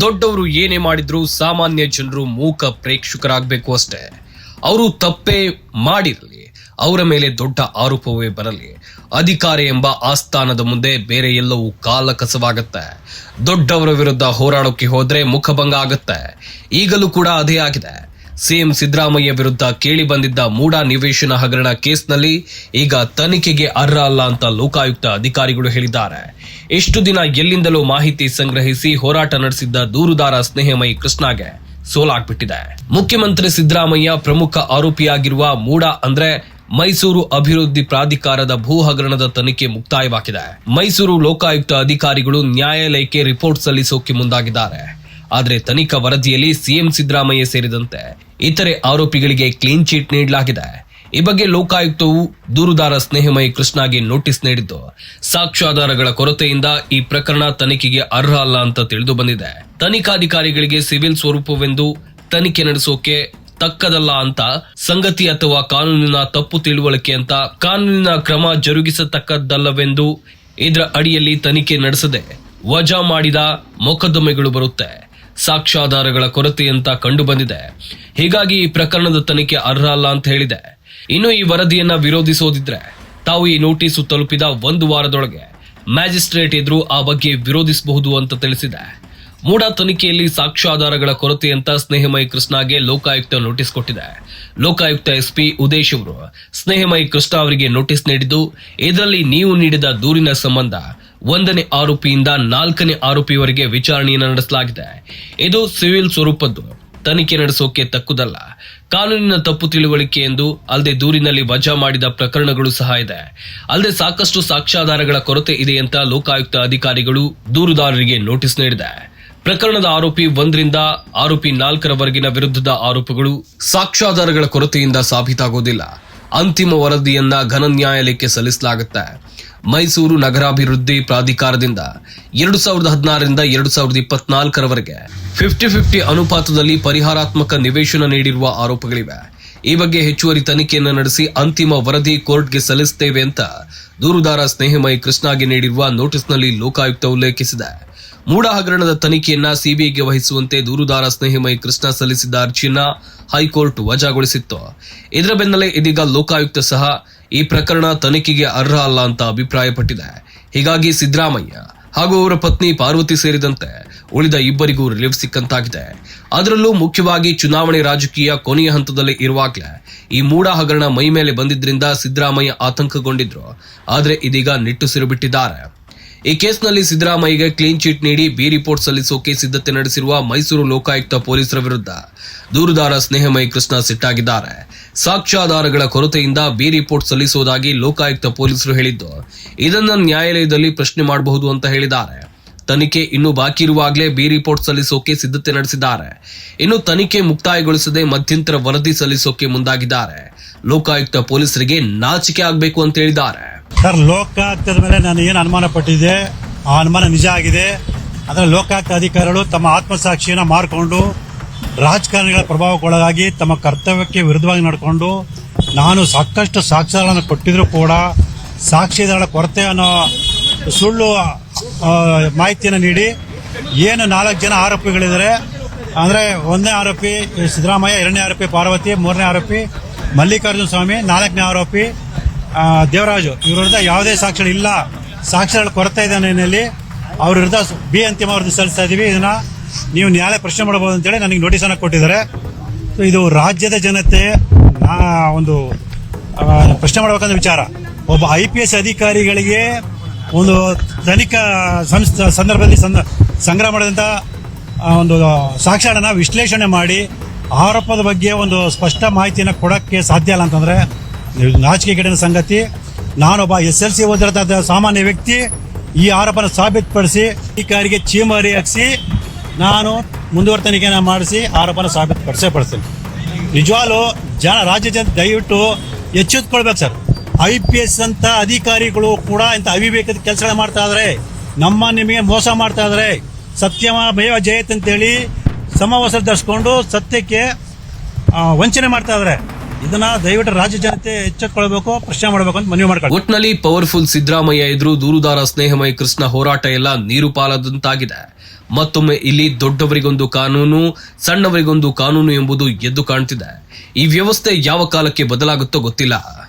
ದೊಡ್ಡವರು ಏನೇ ಮಾಡಿದ್ರು ಸಾಮಾನ್ಯ ಜನರು ಮೂಕ ಪ್ರೇಕ್ಷಕರಾಗಬೇಕು ಅಷ್ಟೇ. ಅವರು ತಪ್ಪೇ ಮಾಡಿರಲಿ, ಅವರ ಮೇಲೆ ದೊಡ್ಡ ಆರೋಪವೇ ಬರಲಿ. ಅಧಿಕಾರ ಎಂಬ ಆಸ್ಥಾನದ ಮುಂದೆ ಬೇರೆ ಎಲ್ಲವೂ ಕಾಲ ಕಸವಾಗತ್ತೆ ದೊಡ್ಡವರ ವಿರುದ್ಧ ಹೋರಾಡೋಕೆ ಹೋದ್ರೆ ಮುಖಭಂಗ ಆಗತ್ತೆ. ಈಗಲೂ ಕೂಡ ಅದೇ ಆಗಿದೆ. ಸಿಎಂ ಸಿದ್ದರಾಮಯ್ಯ ವಿರುದ್ಧ ಕೇಳಿ ಬಂದಿದ್ದ ಮೂಡಾ ನಿವೇಶನ ಹಗರಣ ಕೇಸ್ನಲ್ಲಿ ಈಗ ತನಿಖೆಗೆ ಅರ್ಹ ಅಲ್ಲ ಅಂತ ಲೋಕಾಯುಕ್ತ ಅಧಿಕಾರಿಗಳು ಹೇಳಿದ್ದಾರೆ. ಇಷ್ಟು ದಿನ ಎಲ್ಲಿಂದಲೂ ಮಾಹಿತಿ ಸಂಗ್ರಹಿಸಿ ಹೋರಾಟ ನಡೆಸಿದ್ದ ದೂರುದಾರ ಸ್ನೇಹಮಯಿ ಕೃಷ್ಣಾಗೆ ಸೋಲಾಗ್ಬಿಟ್ಟಿದೆ. ಮುಖ್ಯಮಂತ್ರಿ ಸಿದ್ದರಾಮಯ್ಯ ಪ್ರಮುಖ ಆರೋಪಿಯಾಗಿರುವ ಮೂಡಾ ಅಂದ್ರೆ ಮೈಸೂರು ಅಭಿವೃದ್ಧಿ ಪ್ರಾಧಿಕಾರದ ಭೂ ಹಗರಣದ ತನಿಖೆ ಮುಕ್ತಾಯವಾಗಿದೆ. ಮೈಸೂರು ಲೋಕಾಯುಕ್ತ ಅಧಿಕಾರಿಗಳು ನ್ಯಾಯಾಲಯಕ್ಕೆ ರಿಪೋರ್ಟ್ ಸಲ್ಲಿಸೋಕೆ ಮುಂದಾಗಿದ್ದಾರೆ. ಆದರೆ ತನಿಖಾ ವರದಿಯಲ್ಲಿ ಸಿಎಂ ಸಿದ್ದರಾಮಯ್ಯ ಸೇರಿದಂತೆ ಇತರೆ ಆರೋಪಿಗಳಿಗೆ ಕ್ಲೀನ್ ಚೀಟ್ ನೀಡಲಾಗಿದೆ. ಈ ಬಗ್ಗೆ ಲೋಕಾಯುಕ್ತವು ದೂರುದಾರ ಸ್ನೇಹಮಯಿ ಕೃಷ್ಣಗೆ ನೋಟಿಸ್ ನೀಡಿದ್ದು, ಸಾಕ್ಷ್ಯಾಧಾರಗಳ ಕೊರತೆಯಿಂದ ಈ ಪ್ರಕರಣ ತನಿಖೆಗೆ ಅರ್ಹ ಅಲ್ಲ ಅಂತ ತಿಳಿದು ಬಂದಿದೆ. ತನಿಖಾಧಿಕಾರಿಗಳಿಗೆ ಸಿವಿಲ್ ಸ್ವರೂಪವೆಂದು ತನಿಖೆ ನಡೆಸೋಕೆ ತಕ್ಕದಲ್ಲ ಅಂತ, ಸಂಗತಿ ಅಥವಾ ಕಾನೂನಿನ ತಪ್ಪು ತಿಳುವಳಿಕೆ ಅಂತ ಕಾನೂನಿನ ಕ್ರಮ ಜರುಗಿಸತಕ್ಕದ್ದಲ್ಲವೆಂದು ಇದರ ಅಡಿಯಲ್ಲಿ ತನಿಖೆ ನಡೆಸದೆ ವಜಾ ಮಾಡಿದ ಮೊಕದ್ದಮೆಗಳು ಬರುತ್ತೆ. ಸಾಕ್ಷ್ಯಾಧಾರಗಳ ಕೊರತೆ ಅಂತ ಕಂಡು ಬಂದಿದೆ ಹೀಗಾಗಿ ಈ ಪ್ರಕರಣದ ತನಿಖೆ ಅರ್ಹ ಅಲ್ಲ ಅಂತ ಹೇಳಿದೆ. ಇನ್ನು ಈ ವರದಿಯನ್ನ ವಿರೋಧಿಸೋದಿದ್ರೆ ತಾವು ಈ ನೋಟಿಸು ತಲುಪಿದ ಒಂದು ವಾರದೊಳಗೆ ಮ್ಯಾಜಿಸ್ಟ್ರೇಟ್ ಎದುರು ಆ ಬಗ್ಗೆ ವಿರೋಧಿಸಬಹುದು ಅಂತ ತಿಳಿಸಿದೆ. ಮೂಡ ತನಿಖೆಯಲ್ಲಿ ಸಾಕ್ಷ್ಯಾಧಾರಗಳ ಕೊರತೆ ಅಂತ ಸ್ನೇಹಮಯ ಕೃಷ್ಣಗೆ ಲೋಕಾಯುಕ್ತ ನೋಟಿಸ್ ಕೊಟ್ಟಿದೆ. ಲೋಕಾಯುಕ್ತ ಎಸ್ಪಿ ಉದೇಶ್ ಅವರು ಸ್ನೇಹಮಯ ಕೃಷ್ಣ ಅವರಿಗೆ ನೋಟಿಸ್ ನೀಡಿದ್ದು, ಇದರಲ್ಲಿ ನೀವು ನೀಡಿದ ದೂರಿನ ಸಂಬಂಧ ಒಂದನೇ ಆರೋಪಿಯಿಂದ ನಾಲ್ಕನೇ ಆರೋಪಿಯವರೆಗೆ ವಿಚಾರಣೆಯನ್ನು ನಡೆಸಲಾಗಿದೆ. ಇದು ಸಿವಿಲ್ ಸ್ವರೂಪದ್ದು. ತನಿಖೆ ನಡೆಸೋಕೆ ತಕ್ಕುದಲ್ಲ. ಕಾನೂನಿನ ತಪ್ಪು ತಿಳುವಳಿಕೆ ಎಂದು ಅಲ್ಲದೆ ದೂರಿನಲ್ಲಿ ವಜಾ ಮಾಡಿದ ಪ್ರಕರಣಗಳು ಸಹ ಇದೆ. ಅಲ್ಲದೆ ಸಾಕಷ್ಟು ಸಾಕ್ಷ್ಯಾಧಾರಗಳ ಕೊರತೆ ಇದೆ ಅಂತ ಲೋಕಾಯುಕ್ತ ಅಧಿಕಾರಿಗಳು ದೂರುದಾರರಿಗೆ ನೋಟಿಸ್ ನೀಡಿದೆ. ಪ್ರಕರಣದ ಆರೋಪಿ ಒಂದರಿಂದ ಆರೋಪಿ ನಾಲ್ಕರವರೆಗಿನ ವಿರುದ್ಧದ ಆರೋಪಗಳು ಸಾಕ್ಷ್ಯಾಧಾರಗಳ ಕೊರತೆಯಿಂದ ಸಾಬೀತಾಗೋದಿಲ್ಲ. ಅಂತಿಮ ವರದಿಯನ್ನ ಘನ ನ್ಯಾಯಾಲಯಕ್ಕೆ ಸಲ್ಲಿಸಲಾಗುತ್ತೆ. ಮೈಸೂರು ನಗರಾಭಿವೃದ್ಧಿ ಪ್ರಾಧಿಕಾರದಿಂದ ಎರಡು ಸಾವಿರದ ಹದಿನಾರರಿಂದ ಎರಡು ಸಾವಿರದ ಇಪ್ಪತ್ನಾಲ್ಕರವರೆಗೆ ಫಿಫ್ಟಿ ಫಿಫ್ಟಿ ಅನುಪಾತದಲ್ಲಿ ಪರಿಹಾರಾತ್ಮಕ ನಿವೇಶನ ನೀಡಿರುವ ಆರೋಪಗಳಿವೆ. ಈ ಬಗ್ಗೆ ಹೆಚ್ಚುವರಿ ತನಿಖೆಯನ್ನು ನಡೆಸಿ ಅಂತಿಮ ವರದಿ ಕೋರ್ಟ್ಗೆ ಸಲ್ಲಿಸುತ್ತೇವೆ ಅಂತ ದೂರುದಾರ ಸ್ನೇಹಮಯಿ ಕೃಷ್ಣಾಗೆ ನೀಡಿರುವ ನೋಟಿಸ್ನಲ್ಲಿ ಲೋಕಾಯುಕ್ತ ಉಲ್ಲೇಖಿಸಿದೆ. ಮೂಡ ಹಗರಣದ ತನಿಖೆಯನ್ನ ಸಿಬಿಐಗೆ ವಹಿಸುವಂತೆ ದೂರುದಾರ ಸ್ನೇಹಮಯ ಕೃಷ್ಣ ಸಲ್ಲಿಸಿದ್ದ ಅರ್ಜಿಯನ್ನ ಹೈಕೋರ್ಟ್ ವಜಾಗೊಳಿಸಿತ್ತು. ಇದರ ಬೆನ್ನಲ್ಲೇ ಇದೀಗ ಲೋಕಾಯುಕ್ತ ಸಹ ಈ ಪ್ರಕರಣ ತನಿಖೆಗೆ ಅರ್ಹ ಅಲ್ಲ ಅಂತ ಅಭಿಪ್ರಾಯಪಟ್ಟಿದೆ. ಹೀಗಾಗಿ ಸಿದ್ದರಾಮಯ್ಯ ಹಾಗೂ ಅವರ ಪತ್ನಿ ಪಾರ್ವತಿ ಸೇರಿದಂತೆ ಉಳಿದ ಇಬ್ಬರಿಗೂ ರಿಲೀಫ್ ಸಿಕ್ಕಂತಾಗಿದೆ. ಅದರಲ್ಲೂ ಮುಖ್ಯವಾಗಿ ಚುನಾವಣೆ ರಾಜಕೀಯ ಕೊನೆಯ ಹಂತದಲ್ಲಿ ಇರುವಾಗಲೇ ಈ ಮೂಡ ಹಗರಣ ಮೈ ಮೇಲೆ ಬಂದಿದ್ದರಿಂದ ಸಿದ್ದರಾಮಯ್ಯ ಆತಂಕಗೊಂಡಿದ್ರು. ಆದರೆ ಇದೀಗ ನಿಟ್ಟುಸಿರು ಬಿಟ್ಟಿದ್ದಾರೆ. ಈ ಕೇಸ್ನಲ್ಲಿ ಸಿದ್ದರಾಮಯ್ಯಗೆ ಕ್ಲೀನ್ ಚಿಟ್ ನೀಡಿ ಬಿ ರಿಪೋರ್ಟ್ ಸಲ್ಲಿಸೋಕೆ ಸಿದ್ಧತೆ ನಡೆಸಿರುವ ಮೈಸೂರು ಲೋಕಾಯುಕ್ತ ಪೊಲೀಸರ ವಿರುದ್ಧ ದೂರುದಾರ ಸ್ನೇಹಮಯಿ ಕೃಷ್ಣ ಸಿಟ್ಟಾಗಿದ್ದಾರೆ. ಸಾಕ್ಷ್ಯಾಧಾರಗಳ ಕೊರತೆಯಿಂದ ಬಿ ರಿಪೋರ್ಟ್ ಸಲ್ಲಿಸುವುದಾಗಿ ಲೋಕಾಯುಕ್ತ ಪೊಲೀಸರು ಹೇಳಿದ್ದು, ಇದನ್ನ ನ್ಯಾಯಾಲಯದಲ್ಲಿ ಪ್ರಶ್ನೆ ಮಾಡಬಹುದು ಅಂತ ಹೇಳಿದ್ದಾರೆ. ತನಿಖೆ ಇನ್ನು ಬಾಕಿ ಇರುವಾಗಲೇ ಬಿ ರಿಪೋರ್ಟ್ ಸಲ್ಲಿಸೋಕೆ ಸಿದ್ಧತೆ ನಡೆಸಿದ್ದಾರೆ. ಇನ್ನು ತನಿಖೆ ಮುಕ್ತಾಯಗೊಳಿಸದೆ ಮಧ್ಯಂತರ ವರದಿ ಸಲ್ಲಿಸೋಕೆ ಮುಂದಾಗಿದ್ದಾರೆ. ಲೋಕಾಯುಕ್ತ ಪೊಲೀಸರಿಗೆ ನಾಚಿಕೆ ಆಗಬೇಕು ಅಂತ ಹೇಳಿದ್ದಾರೆ. ಸರ್ ಲೋಕಾಯುಕ್ತದ ಮೇಲೆ ನಾನು ಏನು ಅನುಮಾನ ಪಟ್ಟಿದ್ದೆ, ಆ ಅನುಮಾನ ನಿಜ ಆಗಿದೆ. ಅದರ ಲೋಕಾಯುಕ್ತ ಅಧಿಕಾರಿಗಳು ತಮ್ಮ ಆತ್ಮಸಾಕ್ಷಿಯನ್ನು ಮಾರಿಕೊಂಡು, ರಾಜಕಾರಣಿಗಳ ಪ್ರಭಾವಕ್ಕೊಳಗಾಗಿ ತಮ್ಮ ಕರ್ತವ್ಯಕ್ಕೆ ವಿರುದ್ಧವಾಗಿ ನಡ್ಕೊಂಡು, ನಾನು ಸಾಕಷ್ಟು ಸಾಕ್ಷ್ಯಗಳನ್ನು ಕೊಟ್ಟಿದ್ರು ಕೂಡ ಸಾಕ್ಷಿದಾರರ ಕೊರತೆ ಅನ್ನೋ ಸುಳ್ಳು ಮಾಹಿತಿಯನ್ನು ನೀಡಿ, ಏನು ನಾಲ್ಕು ಜನ ಆರೋಪಿಗಳಿದ್ದಾರೆ, ಅಂದರೆ ಒಂದನೇ ಆರೋಪಿ ಸಿದ್ದರಾಮಯ್ಯ, ಎರಡನೇ ಆರೋಪಿ ಪಾರ್ವತಿ, ಮೂರನೇ ಆರೋಪಿ ಮಲ್ಲಿಕಾರ್ಜುನ ಸ್ವಾಮಿ, ನಾಲ್ಕನೇ ಆರೋಪಿ ದೇವರಾಜು, ಇವ್ರ ವಿರುದ್ಧ ಯಾವುದೇ ಸಾಕ್ಷ್ಯಗಳು ಇಲ್ಲ. ಸಾಕ್ಷ್ಯಗಳ ಕೊರತೆ ಇದೆ ಹಿನ್ನೆಲೆಯಲ್ಲಿ ಅವ್ರ ವಿರುದ್ಧ ಬಿ ಅಂತಿಮ ವರದಿ ಸಲ್ಲಿಸ್ತಾ ಇದ್ದೀವಿ ಇದನ್ನ ನೀವು ನ್ಯಾಯಾಲಯ ಪ್ರಶ್ನೆ ಮಾಡಬಹುದು ಅಂತೇಳಿ ನನಗೆ ನೋಟಿಸ್ ಅನ್ನ ಕೊಟ್ಟಿದ್ದಾರೆ ಇದು ರಾಜ್ಯದ ಜನತೆ ಒಂದು ಪ್ರಶ್ನೆ ಮಾಡಬೇಕಂದ್ರೆ ವಿಚಾರ. ಒಬ್ಬ ಐ ಪಿ ಎಸ್ ಅಧಿಕಾರಿಗಳಿಗೆ ಒಂದು ತನಿಖಾ ಸಂಸ್ಥೆ, ಸಂದರ್ಭದಲ್ಲಿ ಸಂದ- ಸಂಗ್ರಹ ಮಾಡಿದಂಥ ಒಂದು ಸಾಕ್ಷ್ಯಗಳನ್ನ ವಿಶ್ಲೇಷಣೆ ಮಾಡಿ ಆರೋಪದ ಬಗ್ಗೆ ಒಂದು ಸ್ಪಷ್ಟ ಮಾಹಿತಿಯನ್ನು ಕೊಡೋಕ್ಕೆ ಸಾಧ್ಯ ಇಲ್ಲ ಅಂತಂದ್ರೆ ಇದು ನಾಚಿಕೆಗೇಡಿನ ಸಂಗತಿ. ನಾನೊಬ್ಬ ಎಸ್ ಎಲ್ ಸಿ ಓದಿರತಕ್ಕಂಥ ಸಾಮಾನ್ಯ ವ್ಯಕ್ತಿ. ಈ ಆರೋಪನ ಸಾಬೀತುಪಡಿಸಿ ಅಧಿಕಾರಿಗೆ ಚೀಮಾರಿ ಹಾಕಿಸಿ ನಾನು ಮುಂದುವರ ತನಿಖೆನ ಮಾಡಿಸಿ ಆರೋಪನ ಸಾಬೀತುಪಡಿಸೇ ಪಡಿಸ್ತೀನಿ ನಿಜವಾಗ್ಲೂ ಜನ ರಾಜ್ಯ ಜನ ದಯವಿಟ್ಟು ಎಚ್ಚೆತ್ಕೊಳ್ಬೇಕು ಸರ್. ಐ ಪಿ ಎಸ್ ಅಂತ ಅಧಿಕಾರಿಗಳು ಕೂಡ ಇಂಥ ಅವಿವೇಕದ ಕೆಲಸಗಳ ಮಾಡ್ತಾ ಇದ್ರೆ. ನಮ್ಮ ನಿಮಗೆ ಮೋಸ ಮಾಡ್ತಾ ಇದ್ರೆ. ಸತ್ಯಮ ಮೇವ ಜಯತ್ ಅಂತೇಳಿ ಸಮವಸ್ತ್ರ ಧರಿಸ್ಕೊಂಡು ಸತ್ಯಕ್ಕೆ ವಂಚನೆ ಮಾಡ್ತಾ ಇದಾರೆ. ಇದನ್ನ ದಯವಿಟ್ಟು ರಾಜ್ಯ ಜನತೆ ಎಚ್ಚೆತ್ಕೊಳ್ಬೇಕು, ಪ್ರಶ್ನೆ ಮಾಡಬೇಕು ಅಂತ ಮನವಿ ಮಾಡ್ಕೊಂಡು ಒಟ್ನಲ್ಲಿ ಪವರ್ಫುಲ್ ಸಿದ್ದರಾಮಯ್ಯ ಎದುರು ದೂರುದಾರ ಸ್ನೇಹಮಯ ಕೃಷ್ಣ ಹೋರಾಟ ಎಲ್ಲ ನೀರು ಪಾಲದಂತಾಗಿದೆ. ಮತ್ತೊಮ್ಮೆ ಇಲ್ಲಿ ದೊಡ್ಡವರಿಗೊಂದು ಕಾನೂನು, ಸಣ್ಣವರಿಗೊಂದು ಕಾನೂನು ಎಂಬುದು ಎದ್ದು ಕಾಣ್ತಿದೆ. ಈ ವ್ಯವಸ್ಥೆ ಯಾವ ಕಾಲಕ್ಕೆ ಬದಲಾಗುತ್ತೋ ಗೊತ್ತಿಲ್ಲ.